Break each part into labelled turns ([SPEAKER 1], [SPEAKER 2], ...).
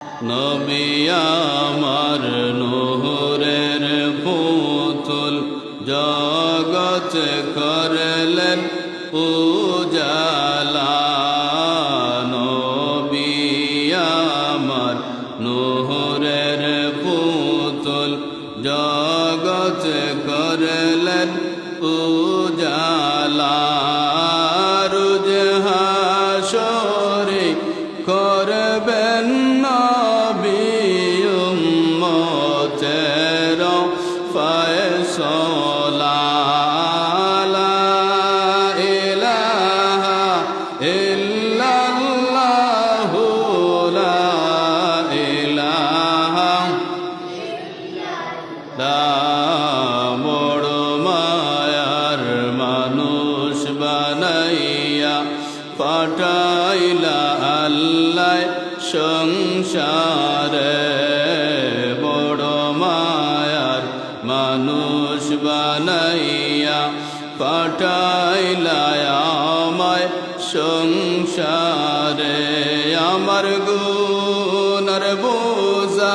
[SPEAKER 1] নবী আমার নহরের পুতুল জগত করলেন উজালা। আমার নহরের পুতুল জগত করলেন উজালা। রুজহাসরে করবেন নবী উম্মতের ফয়সলা। মায়ার মানুষ বানাইয়া আল্লাহ সংসারে বড় মায়ার মানুষ বানাইয়া পাঠাইলা আমায় সংসারে। আমার গুণর বোঝা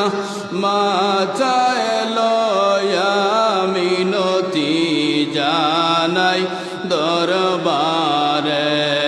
[SPEAKER 1] মাথায় লয়া জানাই দরবারে।